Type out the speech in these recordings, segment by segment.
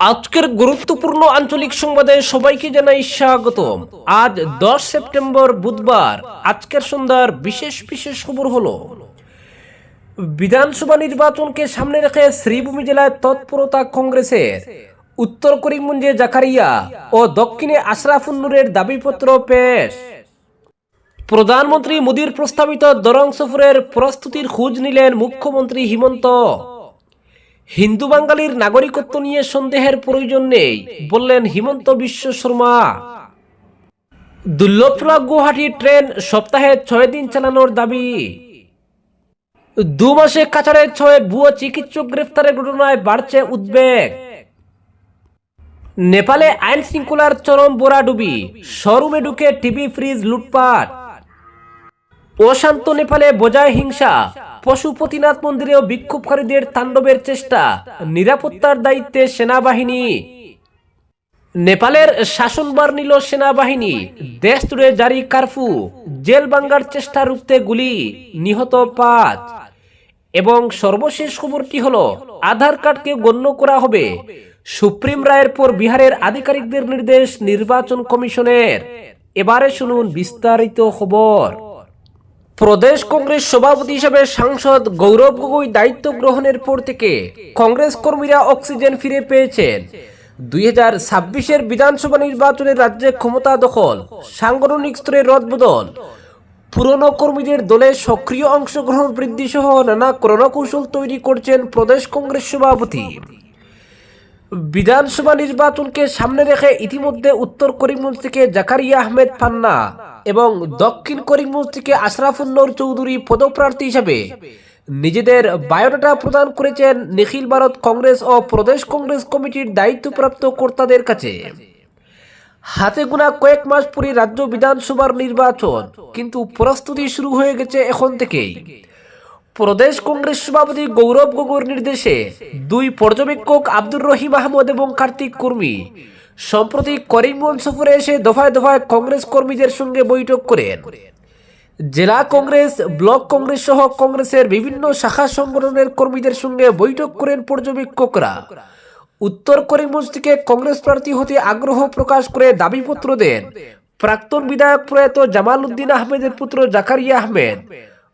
আজকের গুরুত্বপূর্ণ আঞ্চলিক সংবাদে সবাইকে জানাই স্বাগতম। আজ দশ সেপ্টেম্বর বুধবার, আজকের সন্ধ্যার বিশেষ বিশেষ খবর হলো, বিধানসভা নির্বাচনকে সামনে রেখে শ্রীভূমি জেলায় তৎপরতা কংগ্রেসের, উত্তর করিমগঞ্জে জাকারিয়া ও দক্ষিণে আশরাফুন্নুরের দাবিপত্র পেশ। প্রধানমন্ত্রী মোদীর প্রস্তাবিত দরং সফরের প্রস্তুতির খোঁজ নিলেন মুখ্যমন্ত্রী হিমন্ত হিন্দু বাঙালির নাগরিকত্ব নিয়ে সন্দেহের প্রয়োজন নেই, বললেন হিমন্ত বিশ্ব শর্মা। দুর্লভপুরা গুয়াহাটি ট্রেন সপ্তাহে ছয় দিন চালানোর দাবি। দু মাসে কাছাড়ে ছয় ভুয়ো চিকিৎসক গ্রেফতারের ঘটনায় বাড়ছে উদ্বেগ। নেপালে আইন শৃঙ্খলার চরম বোরাডুবি, শোরুমে ঢুকে টিভি, ফ্রিজ, লুটপাট। অশান্ত নেপালে বজায় হিংসা। পশুপতিনাথ মন্দিরেও বিক্ষোভকারীদের তাণ্ডবের চেষ্টা। নিরাপত্তার দায়িত্বে সেনাবাহিনী। নেপালের শাসনবার নিল সেনাবাহিনী। দেশ জুড়ে জারি কারফু। জেল ভাঙ্গার চেষ্টা রুখতে গুলি। নিহত পাঁচ। এবং সর্বশেষ খবরটি হলো, আধার কার্ডকে গণ্য করা হবে। সুপ্রিম রায়ের পর বিহারের আধিকারিকদের নির্দেশ নির্বাচন কমিশনের। এবারে শুনুন বিস্তারিত খবর। প্রদেশ কংগ্রেস সভাপতি হিসেবে সাংসদ গৌরব গগৈ দায়িত্ব গ্রহণের পর থেকে কংগ্রেস কর্মীরা অক্সিজেন ফিরে পেয়েছেন। দুই হাজার ছাব্বিশের বিধানসভা নির্বাচনে রাজ্যে ক্ষমতা দখল, সাংগঠনিক স্তরে রদবদল। পুরনো কর্মীদের দলে সক্রিয় অংশগ্রহণ বৃদ্ধি সহ নানা রণকৌশল তৈরি করছেন প্রদেশ কংগ্রেস সভাপতি। বিধানসভা নির্বাচনকে সামনে রেখে ইতিমধ্যে উত্তর করিমগঞ্জ থেকে জাকারিয়া আহমেদ পান্না এবং দক্ষিণ করিমগঞ্জ থেকে আশরাফুল্লর চৌধুরী পদপ্রার্থী হিসাবে নিজেদের বায়োডাটা প্রদান করেছেন নিখিল ভারত কংগ্রেস ও প্রদেশ কংগ্রেস কমিটির দায়িত্বপ্রাপ্ত কর্তাদের কাছে। হাতে গোনা কয়েক মাস পরে রাজ্য বিধানসভার নির্বাচন, কিন্তু প্রস্তুতি শুরু হয়ে গেছে এখন থেকেই। প্রদেশ কংগ্রেস সভাপতি গৌরব গগৈর নির্দেশে দুই পর্যবেক্ষক আব্দুর রহিম আহমদ এবং কার্তিক কর্মী সম্প্রতি করিমগঞ্জ সফরে এসে দফায় দফায় কংগ্রেস কর্মীদের সঙ্গে বৈঠক করেন। জেলা কংগ্রেস, ব্লক কংগ্রেস সহ কংগ্রেসের বিভিন্ন শাখা সংগঠনের কর্মীদের সঙ্গে বৈঠক করেন পর্যবেক্ষকরা। উত্তর করিমগঞ্জ থেকে কংগ্রেস প্রার্থী হতে আগ্রহ প্রকাশ করে দাবিপত্র দেন প্রাক্তন বিধায়ক প্রয়াত জামাল উদ্দিন আহমেদের পুত্র জাকারিয়া আহমেদ।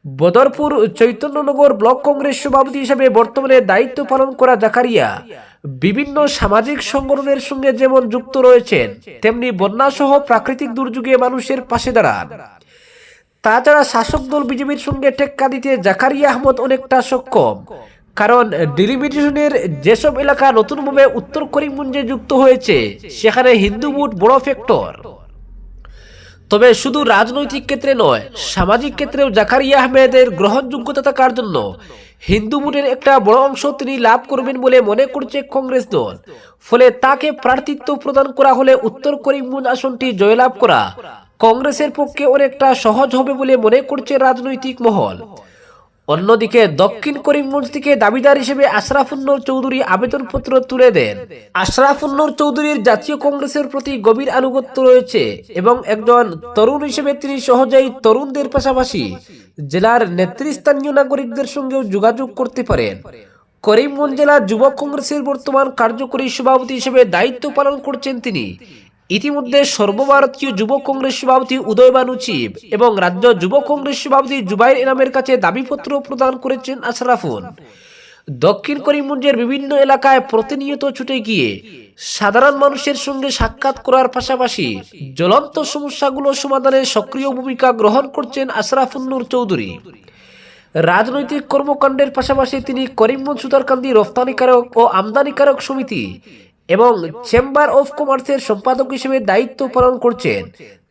বদরপুর চৈতন্যনগর ব্লক কংগ্রেস সভাপতি হিসেবে বর্তমানে দায়িত্ব পালন করা জাকারিয়া। বিভিন্ন সামাজিক সংগঠনের সঙ্গে যেমন যুক্ত রয়েছেন, তেমনি বন্যা সহ প্রাকৃতিক দুর্যোগে মানুষের পাশে দাঁড়ান। তাছাড়া শাসক দল বিজেপির সঙ্গে টেক্কা দিতে জাকারিয়া আহমদ অনেকটা সক্ষম। কারণ ডিলিমিটেশনের যেসব এলাকা নতুনভাবে উত্তর করিমগঞ্জে যুক্ত হয়েছে, সেখানে হিন্দু ভোট বড় ফ্যাক্টর। তবে শুধু রাজনৈতিক ক্ষেত্রে নয়, সামাজিক ক্ষেত্রেও জাকারিয়া আহমেদের গ্রহণযোগ্যতা থাকার জন্য। হিন্দু ভোটের একটা বড় অংশ তিনি লাভ করবেন বলে মনে করছে কংগ্রেস দল। ফলে তাকে প্রার্থিত্ব প্রদান করা হলে উত্তর করিমগঞ্জ আসনটি জয়লাভ করা কংগ্রেসের পক্ষে অনেকটা সহজ হবে বলে মনে করছে রাজনৈতিক মহল। অন্যদিকে দক্ষিণ করিমগঞ্জ থেকে দাবিদার হিসেবে আশরাফুন্নর চৌধুরী আবেদনপত্র তুলে দেন। আশরাফুন্নর চৌধুরীর জাতীয় কংগ্রেসের প্রতি গভীর আনুগত্য রয়েছে এবং একজন তরুণ হিসেবে তিনি সহজেই তরুণদের পাশাপাশি জেলার নেতৃস্থানীয় নাগরিকদের সঙ্গেও যোগাযোগ করতে পারেন। করিমগঞ্জ জেলা যুব কংগ্রেসের বর্তমান কার্যকরী সভাপতি হিসেবে দায়িত্ব পালন করছেন তিনি। ইতিমধ্যে সর্বভারতীয় যুব কংগ্রেস সভাপতি উদয় বানুচিব এবং রাজ্য যুব কংগ্রেস সভাপতি জুবাইর ইনামের কাছে দাবিপত্র প্রদান করেছেন আশরাফুন দক্ষিণ করিমগঞ্জের বিভিন্ন এলাকায় প্রতিনিয়ত ছুটে গিয়ে সাধারণ মানুষের সঙ্গে সাক্ষাৎ করার পাশাপাশি জ্বলন্ত সমস্যাগুলো সমাধানে সক্রিয় ভূমিকা গ্রহণ করছেন আশরাফুন্নুর চৌধুরী। রাজনৈতিক কর্মকাণ্ডের পাশাপাশি তিনি করিমগঞ্জ সুতারকান্দি রফতানিকারক ও আমদানিকারক সমিতি এবং চেম্বার অফ কমার্সের সম্পাদক হিসেবে দায়িত্ব পালন করছেন।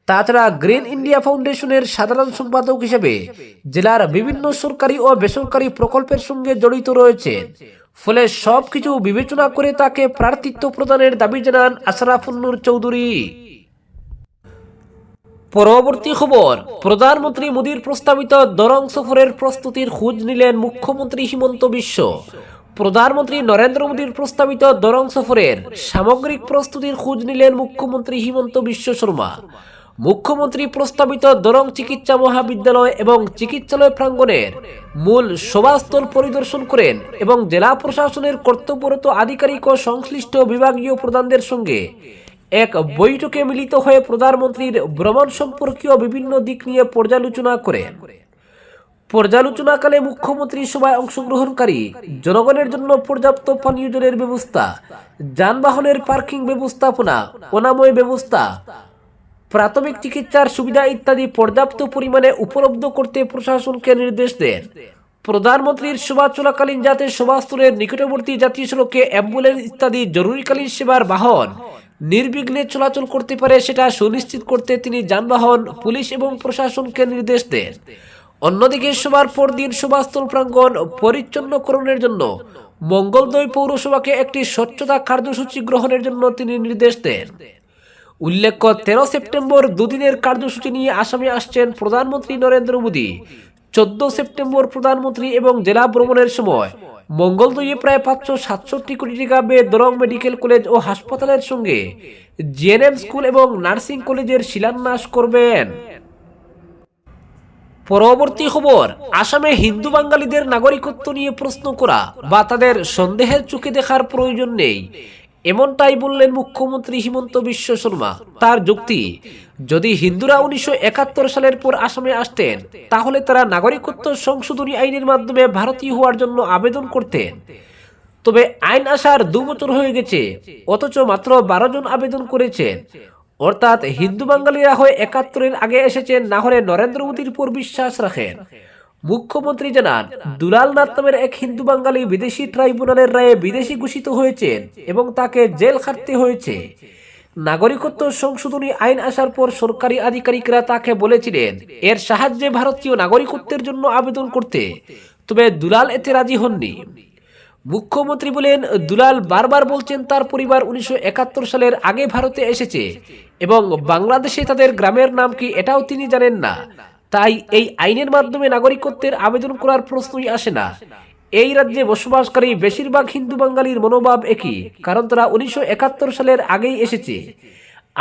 তাছাড়া গ্রিন ইন্ডিয়া ফাউন্ডেশনের সাধারণ সম্পাদক হিসেবে জেলার বিভিন্ন সরকারি ও বেসরকারি প্রকল্পের সঙ্গে জড়িত রয়েছেন। ফলে সবকিছু বিবেচনা করে তাকে প্রার্থিত্ব প্রদানের দাবি জানান আশরাফুন্নুর চৌধুরী। পরবর্তী খবর, প্রধানমন্ত্রী মোদীর প্রস্তাবিত দরং সফরের প্রস্তুতির খোঁজ নিলেন মুখ্যমন্ত্রী হিমন্ত বিশ্ব। প্রধানমন্ত্রী নরেন্দ্র মোদীর প্রস্তাবিত দরং সফরের সামগ্রিক প্রস্তুতির খোঁজ নিলেন মুখ্যমন্ত্রী হিমন্ত বিশ্ব শর্মা। মুখ্যমন্ত্রী প্রস্তাবিত দরং চিকিৎসা মহাবিদ্যালয় এবং চিকিৎসালয় প্রাঙ্গণের মূল সভাস্থল পরিদর্শন করেন এবং জেলা প্রশাসনের কর্তব্যরত আধিকারিক ও সংশ্লিষ্ট বিভাগীয় প্রধানদের সঙ্গে এক বৈঠকে মিলিত হয়ে প্রধানমন্ত্রীর ভ্রমণ সম্পর্কীয় বিভিন্ন দিক নিয়ে পর্যালোচনা করেন। পর্যালোচনাকালে মুখ্যমন্ত্রী সভায় অংশগ্রহণকারী জনগণের জন্য পর্যাপ্ত পানীয় জলের ব্যবস্থা, যানবাহনের পার্কিং ব্যবস্থাপনা, অনাময় ব্যবস্থা, প্রাথমিক চিকিৎসার সুবিধা ইত্যাদি পর্যাপ্ত পরিমাণে উপলব্ধ করতে প্রশাসনকে নির্দেশ দেন। প্রধানমন্ত্রীর সভা চলাকালীন যাতে সভাস্থলের নিকটবর্তী জাতীয় সড়কে অ্যাম্বুলেন্স ইত্যাদি জরুরিকালীন সেবার বাহন নির্বিঘ্নে চলাচল করতে পারে সেটা সুনিশ্চিত করতে তিনি যানবাহন, পুলিশ এবং প্রশাসনকে নির্দেশ দেন। অন্যদিকে সবার পর দিন সভাস্থল প্রাঙ্গণ পরিচ্ছন্নকরণের জন্য মঙ্গলদৈ পৌরসভাকে একটি স্বচ্ছতা কার্যসূচি গ্রহণের জন্য তিনি নির্দেশ দেন। উল্লেখ্য, তেরো সেপ্টেম্বর দুদিনের কার্যসূচি নিয়ে আসামে আসছেন প্রধানমন্ত্রী নরেন্দ্র মোদী। চোদ্দ সেপ্টেম্বর প্রধানমন্ত্রী এবং জেলা ভ্রমণের সময় মঙ্গলদৈয়ে প্রায় পাঁচশো সাতষট্টি কোটি টাকা ব্যয়ে দরং মেডিকেল কলেজ ও হাসপাতালের সঙ্গে জিএনএম স্কুল এবং নার্সিং কলেজের শিলান্যাস করবেন। পরবর্তী খবর, আসামে হিন্দু বাঙালিদের নাগরিকত্ব নিয়ে প্রশ্ন করা বা তাদের সন্দেহের চোখে দেখার প্রয়োজন নেই। এমনটাই বললেন মুখ্যমন্ত্রী হিমন্ত বিশ্ব শর্মা। তার যুক্তি, যদি হিন্দুরা উনিশশো একাত্তর সালের পর আসামে আসতেন, তাহলে তারা নাগরিকত্ব সংশোধনী আইনের মাধ্যমে ভারতীয় হওয়ার জন্য আবেদন করতেন। তবে আইন আসার দু বছর হয়ে গেছে, অথচ মাত্র বারো জন আবেদন করেছেন। অর্থাৎ হিন্দু বাঙালিরা হয়ে একাত্তরের আগে এসেছেন, না হলে নরেন্দ্র মোদীর উপর বিশ্বাস রাখেন। মুখ্যমন্ত্রী জানান, দুলাল নাথ নামের এক হিন্দু বাঙালি বিদেশি ট্রাইব্যুনালের রায়ে বিদেশি ঘোষিত হয়েছেন এবং তাকে জেল খাটতে হয়েছে। নাগরিকত্ব সংশোধনী আইন আসার পর সরকারি আধিকারিকরা তাকে বলেছিলেন, এর সাহায্যে ভারতীয় নাগরিকত্বের জন্য আবেদন করতে। তবে দুলাল এতে রাজি হননি। মুখ্যমন্ত্রী বলেন, দুলাল বারবার বলছেন তার পরিবার উনিশশো একাত্তর সালের আগে ভারতে এসেছে এবং বাংলাদেশে তাদের গ্রামের নাম কি এটাও তিনি জানেন না। তাই এই আইনের মাধ্যমে নাগরিকত্বের আবেদন করার প্রশ্নই আসে না। এই রাজ্যে বসবাসকারী বেশিরভাগ হিন্দু বাঙালির মনোভাব একই, কারণ তারা উনিশশো একাত্তর সালের আগেই এসেছে।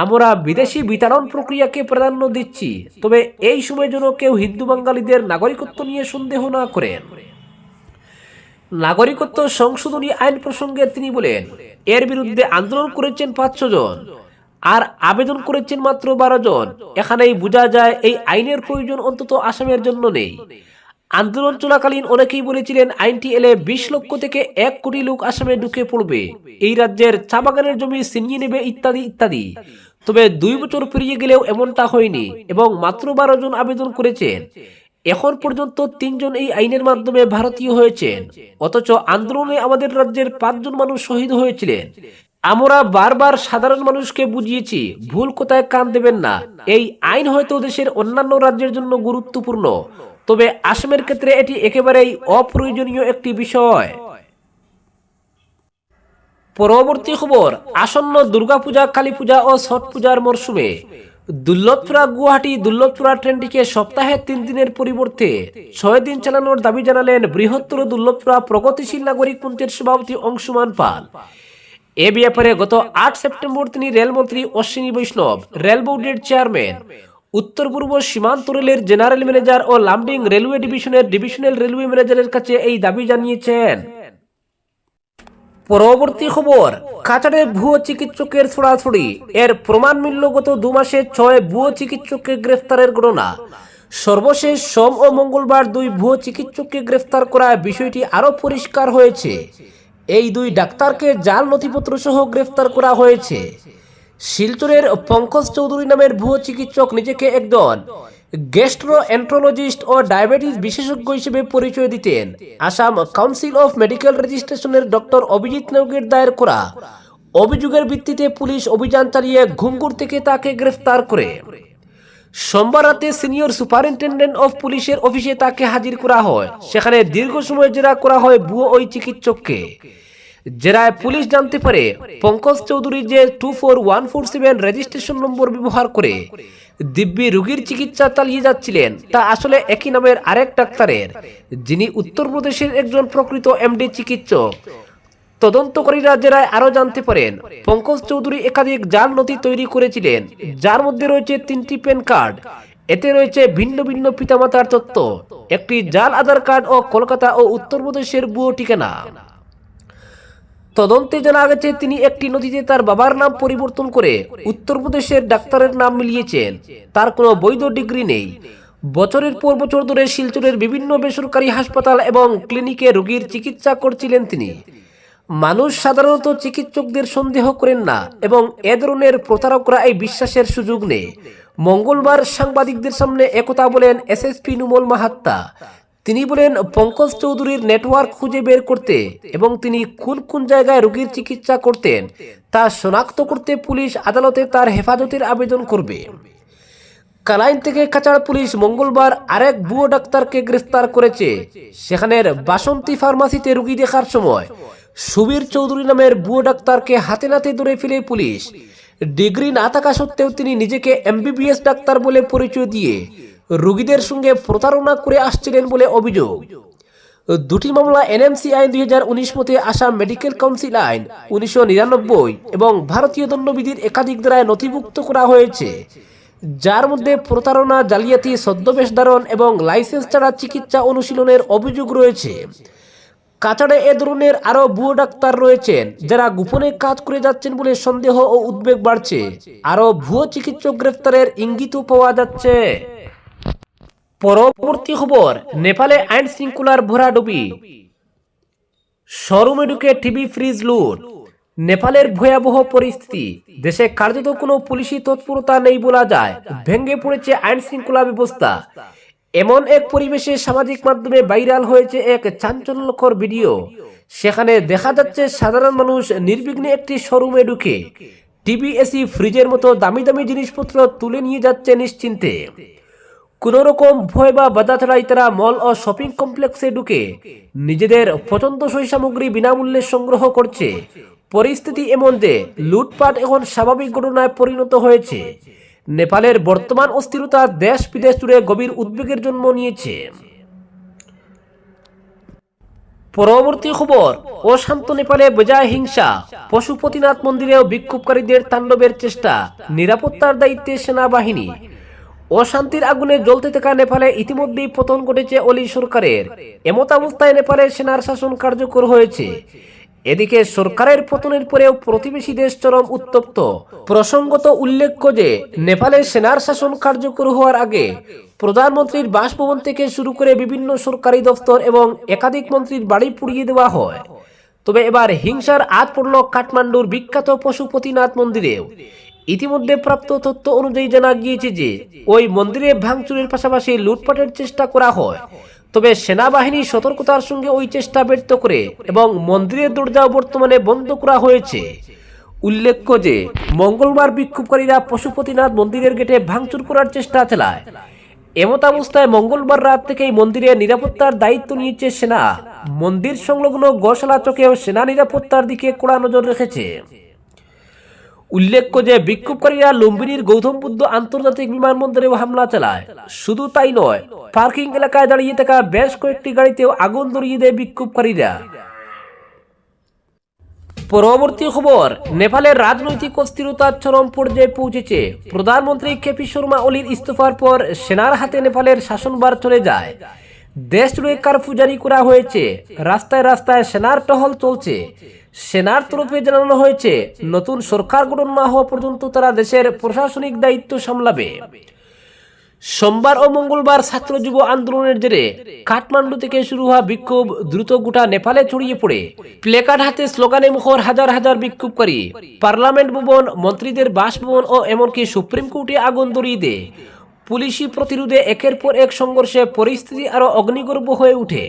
আমরা বিদেশি বিতরণ প্রক্রিয়াকে প্রাধান্য দিচ্ছি, তবে এই সময় যেন কেউ হিন্দু বাঙালিদের নাগরিকত্ব নিয়ে সন্দেহ না করেন। নাগরিকত্ব সংশোধনী আইন প্রসঙ্গে তিনি বলেন, এর বিরুদ্ধে আন্দোলন করেছেন পাঁচশো জন আর আবেদন করেছেন মাত্র বারো জন। এখানেই বোঝা যায় এই আইনের প্রয়োজন অন্তত আসামের জন্য নেই। আন্দোলন চলাকালীন অনেকেই বলেছিলেন আইনটি এলে বিশ লক্ষ থেকে এক কোটি লোক আসামে ঢুকে পড়বে। এই রাজ্যের চা বাগানের জমি ছিনিয়ে নেবে ইত্যাদি ইত্যাদি। তবে দুই বছর পেরিয়ে গেলেও এমনটা হয়নি এবং মাত্র বারো জন আবেদন করেছেন। এখন পর্যন্ত তিনজন এই আইনের মাধ্যমে ভারতীয় হয়েছেন, অথচ আন্দোলনে আমাদের রাজ্যের পাঁচজন মানুষ শহীদ হয়েছিলেন। আমরা বারবার সাধারণ মানুষকে বুঝিয়েছি, ভুল কোথায় কান দেবেন না। এই আইন হয়তো দেশের অন্যান্য রাজ্যের জন্য গুরুত্বপূর্ণ, তবে আসামের ক্ষেত্রে এটি একেবারেই অপ্রয়োজনীয় একটি বিষয়। পরবর্তী খবর, আসন্ন দুর্গাপূজা কালী পূজা ও ছট পূজার মরশুমে। দুর্লভচূড়া গুয়াহাটি দুর্লভচূড়া ট্রেনটিকে সপ্তাহে তিন দিনের পরিবর্তে ছয় দিন চালানোর দাবি জানালেন বৃহত্তর দুর্লভচূড়া প্রগতিশীল নাগরিক মঞ্চের সভাপতি অংশুমান পাল। এ ব্যাপারে গত আট সেপ্টেম্বর তিনি রেলমন্ত্রী অশ্বিনী বৈষ্ণব, রেল বোর্ডের চেয়ারম্যান, উত্তর পূর্ব সীমান্ত রেলের জেনারেল ম্যানেজার ও লামডিং রেলওয়ে ডিভিশনের ডিভিশনাল রেলওয়ে ম্যানেজারের কাছে এই দাবি জানিয়েছেন। পরবর্তী খবর কাছাড়ে ভুয়ো চিকিৎসকের ছড়াছড়ি। এর প্রমাণ মিলল গত দু মাসে ছয় ভুয়ো চিকিৎসককে গ্রেফতারের ঘটনা। সর্বশেষ সোম ও মঙ্গলবার দুই ভুয়ো চিকিৎসককে গ্রেফতার করা বিষয়টি আরও পরিষ্কার হয়েছে। এই দুই ডাক্তারকে জাল নথিপত্র সহ গ্রেফতার করা হয়েছে। শিলচরের পঙ্কজ চৌধুরী নামের ভুয়ো চিকিৎসক নিজেকে একজন গেস্ট্রো এন্ট্রোলজিস্ট ও ডায়াবেটিস বিশেষজ্ঞ হিসেবে পরিচয় দিতেন। আসাম কাউন্সিল অফ মেডিকেল রেজিস্ট্রেশনের ডক্টর অভিজিৎ নেওগের দায়ের করা অভিযোগের ভিত্তিতে পুলিশ অভিযান চালিয়ে ঘুঙ্গুর থেকে তাকে গ্রেফতার করে। সোমবার রাতে সিনিয়র সুপারিনটেন্ডেন্ট অফ পুলিশের অফিসে তাকে হাজির করা হয়। সেখানে দীর্ঘ সময় জেরা করা হয় ভুয়ো ওই চিকিৎসককে। জেরায় পুলিশ জানতে পারে পঙ্কজ চৌধুরী যে two four one four seven registration number ব্যবহার করে দিব্যি রোগীর চিকিৎসা চালিয়ে যাচ্ছিলেন, তা আসলে একই নামের আরেক ডাক্তারের, যিনি উত্তরপ্রদেশের একজন প্রকৃত এমডি চিকিৎসক। তদন্তকারীরা জেরায় আরও জানতে পারেন, পঙ্কজ চৌধুরী একাধিক জাল নথি তৈরি করেছিলেন, যার মধ্যে রয়েছে তিনটি প্যান কার্ড, এতে রয়েছে ভিন্ন ভিন্ন পিতামাতার তথ্য, একটি জাল আধার কার্ড ও কলকাতা ও উত্তরপ্রদেশের ভুয়ো ঠিকানা। তদন্তে জানা গেছে, তিনি একটি নদীতে তার বাবার নাম পরিবর্তন করে উত্তরপ্রদেশের ডাক্তারের নাম মিলিয়েছেন। তার কোনো বৈধ ডিগ্রি নেই। বছরের পর বছর ধরে শিলচরের বিভিন্ন বেসরকারি হাসপাতাল এবং ক্লিনিকে রোগীর চিকিৎসা করছিলেন তিনি। মানুষ সাধারণত চিকিৎসকদের সন্দেহ করেন না এবং এ ধরনের প্রতারকরা এই বিশ্বাসের সুযোগ নেই মঙ্গলবার সাংবাদিকদের সামনে একথা বলেন এসএসপি নুমল মাহাত্তা। তিনি বলেন, পঙ্কজ চৌধুরীর নেটওয়ার্ক খুঁজে বের করতে এবং তিনি কোন কোন জায়গায় রোগীর চিকিৎসা করতেন তা শনাক্ত করতে পুলিশ আদালতে তার হেফাজতের আবেদন করবে। কালাইন থেকে কাচার পুলিশ মঙ্গলবার আরেক বুয়ো ডাক্তারকে গ্রেফতার করেছে। সেখানের বাসন্তী ফার্মাসিতে রুগী দেখার সময় সুবীর চৌধুরী নামের বুয়ো ডাক্তারকে হাতে নাতে ধরে ফেলে পুলিশ। ডিগ্রি না থাকা সত্ত্বেও তিনি নিজেকে এমবিবিএস ডাক্তার বলে পরিচয় দিয়ে রোগীদের সঙ্গে প্রতারণা করে আসছিলেন বলে অভিযোগ। দুটি মামলা এনএমসি আইন দুই হাজার উনিশ মতে আসাম মেডিকেল কাউন্সিল আইন উনিশশো নিরানব্বই এবং ভারতীয় দণ্ডবিধির একাধিক দ্বারায় নথিভুক্ত করা হয়েছে, যার মধ্যে প্রতারণা, জালিয়াতি, ছদ্মবেশ ধারণ এবং লাইসেন্স ছাড়া চিকিৎসা অনুশীলনের অভিযোগ রয়েছে। কাছাড়ে এ ধরনের আরও ভুয়ো ডাক্তার রয়েছেন, যারা গোপনে কাজ করে যাচ্ছেন বলে সন্দেহ ও উদ্বেগ বাড়ছে। আরও ভুয়ো চিকিৎসক গ্রেফতারের ইঙ্গিতও পাওয়া যাচ্ছে। পরবর্তী খবর, নেপালে আইন শৃঙ্খলার ভরাডুবি শোরুমে ঢুকে টিভি ফ্রিজ লুট। নেপালের ভয়াবহ পরিস্থিতি, দেশে কার্যত কোনো পুলিশি তৎপরতা নেই বলা যায়। ভেঙে পড়েছে আইন শৃঙ্খলা ব্যবস্থা। এমন এক পরিবেশে সামাজিক মাধ্যমে ভাইরাল হয়েছে এক চাঞ্চল্যকর ভিডিও। সেখানে দেখা যাচ্ছে সাধারণ মানুষ নির্বিঘ্নে একটি শোরুমে ঢুকে টিভি, এসি, ফ্রিজের মতো দামি দামি জিনিসপত্র তুলে নিয়ে যাচ্ছে নিশ্চিন্তে। কোন রকম ভয় বা বাধা ছাড়াই তারা মল ও শপিং কমপ্লেক্সে ঢুকে নিজেদের পছন্দসই সামগ্রী বিনামূল্যে সংগ্রহ করছে। পরিস্থিতি এমন যে লুটপাট এখন স্বাভাবিক ঘটনায় পরিণত হয়েছে। নেপালের বর্তমান অস্থিরতা দেশ বিদেশ জুড়ে গভীর উদ্বেগের জন্ম নিয়েছে। পরবর্তী খবর, অশান্ত নেপালে বজায় হিংসা, পশুপতিনাথ মন্দিরেও বিক্ষোভকারীদের তাণ্ডবের চেষ্টা, নিরাপত্তার দায়িত্বে সেনাবাহিনী। অশান্তির আগুনে জ্বলতে থাকা নেপালে ইতিমধ্যেই পতন ঘটেছে অলি সরকারের। এমত অবস্থায় নেপালে সেনার শাসন কার্যকর হয়েছে। এদিকে সরকারের পতনের পরেও প্রতিবেশী দেশ চরম উত্তপ্ত। প্রসঙ্গত উল্লেখ্য যে, নেপালে সেনার শাসন কার্যকর হওয়ার আগে প্রধানমন্ত্রীর বাসভবন থেকে শুরু করে বিভিন্ন সরকারি দফতর এবং একাধিক মন্ত্রীর বাড়ি পুড়িয়ে দেওয়া হয়। তবে এবার হিংসার আজ পড়ল কাঠমান্ডুর বিখ্যাত পশুপতিনাথ মন্দিরেও ইতিমধ্যে প্রাপ্ত তথ্য অনুযায়ী জানা গিয়েছে যে, ওই মন্দিরে ভাঙচুরের পাশাপাশি লুটপাটের চেষ্টা করা হয়। তবে সেনাবাহিনী সতর্কতার সঙ্গে ওই চেষ্টা ব্যর্থ করে এবং মন্দিরের দরজা বর্তমানে বন্ধ করা হয়েছে। উল্লেখ্য যে, মঙ্গলবার বিক্ষোভকারীরা পশুপতিনাথ মন্দিরের গেটে ভাঙচুর করার চেষ্টা চালায়। এমত অবস্থায় মঙ্গলবার রাত থেকেই মন্দিরের নিরাপত্তার দায়িত্ব নিয়েছে সেনা। মন্দির সংলগ্ন গোশালা চকেও সেনা নিরাপত্তার দিকে কড়া নজর রেখেছে। উল্লেখ্য যে বিক্ষোভকারীরা লুম্বিনীর গৌতম বুদ্ধ আন্তর্জাতিক বিমানবন্দরেও হামলা চালায়। শুধু তাই নয়, পার্কিং এলাকায় দাঁড়িয়ে থাকা বেশ কয়েকটি গাড়িতেও আগুন ধরিয়ে দেয় বিক্ষোভকারীরা। পরবর্তী খবর, নেপালের রাজনৈতিক অস্থিরতার চরম পর্যায়ে পৌঁছেছে। প্রধানমন্ত্রী কেপি শর্মা ওলির ইস্তফার পর সেনার হাতে নেপালের শাসনভার চলে যায়। দেশ জুড়ে কারফিউ জারি করা হয়েছে। রাস্তায় রাস্তায় সেনার টহল চলছে। সেনার তরফে জানানো হয়েছে, নতুন সরকার গঠন না হওয়া পর্যন্ত তারা দেশের প্রশাসনিক দায়িত্ব সামলাবে। সোমবার ও মঙ্গলবার ছাত্র যুব আন্দোলনের জেরে কাঠমান্ডু থেকে শুরু হওয়া বিক্ষোভ দ্রুত গোটা নেপালে ছড়িয়ে পড়ে। প্লেকার্ড হাতে স্লোগানে মুখর হাজার হাজার বিক্ষোভকারী, পার্লামেন্ট ভবন, মন্ত্রীদের বাসভবন ও এমনকি সুপ্রিম কোর্টে আগুন ধরিয়ে দেয়। পুলিশি প্রতিরোধে একের পর এক সংঘর্ষে পরিস্থিতি আরও অগ্নিগর্ভ হয়ে ওঠে।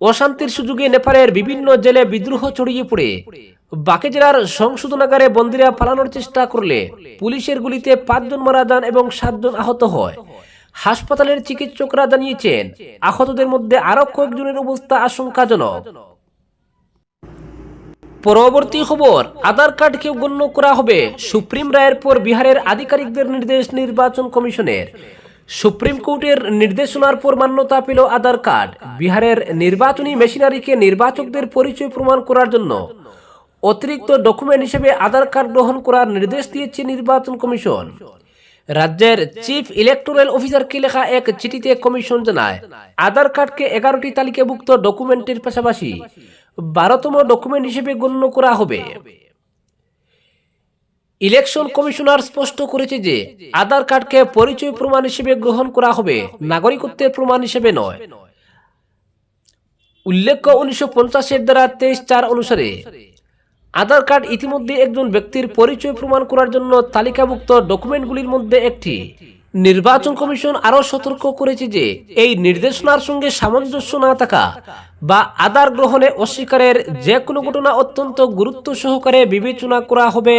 অশান্তির সুযোগে নেপালের বিভিন্ন জেলে বিদ্রোহ ছড়িয়ে পড়ে। বাকি জেলার সংশোধনাগারে বন্দীরা পালানোর চেষ্টা করলে পুলিশের গুলিতে পাঁচজন মারা যান এবং সাতজন আহত হয়। হাসপাতালের চিকিৎসকরা জানিয়েছেন, আহতদের মধ্যে আরও কয়েকজনের অবস্থা আশঙ্কাজনক। পরবর্তী খবর, আধার কার্ডকেও গণ্য করা হবে। সুপ্রিম রায়ের পর বিহারের আধিকারিকদের নির্দেশ নির্বাচন কমিশনের। সুপ্রিম কোর্টের নির্দেশনার পর মান্যতা পেল আধার কার্ড। বিহারের নির্বাচনী মেশিনারিকে নির্বাচকদের পরিচয় প্রমাণ করার জন্য অতিরিক্ত ডকুমেন্ট হিসেবে আধার কার্ড গ্রহণ করার নির্দেশ দিয়েছে নির্বাচন কমিশন। রাজ্যের চিফ ইলেকটোরাল অফিসারকে লেখা এক চিঠিতে কমিশন জানায়, আধার কার্ডকে এগারোটি তালিকাভুক্ত ডকুমেন্টের পাশাপাশি বারোতম ডকুমেন্ট হিসেবে গণ্য করা হবে। ইলেকশন কমিশনার স্পষ্ট করেছে যে আধার কার্ডকে পরিচয় প্রমাণ হিসেবে গ্রহণ করা হবে, নাগরিকত্বের প্রমাণ হিসেবে নয়। উল্লেখ্য উনিশশো পঞ্চাশের দ্বারা তেইশ চার অনুসারে আধার কার্ড ইতিমধ্যে একজন ব্যক্তির পরিচয় প্রমাণ করার জন্য তালিকাভুক্ত ডকুমেন্টগুলির মধ্যে একটি। নির্বাচন কমিশন আরও সতর্ক করেছে যে এই নির্দেশনার সঙ্গে সামঞ্জস্য না থাকা বা আধার গ্রহণে অস্বীকারের যে কোনো ঘটনা অত্যন্ত গুরুত্ব সহকারে বিবেচনা করা হবে।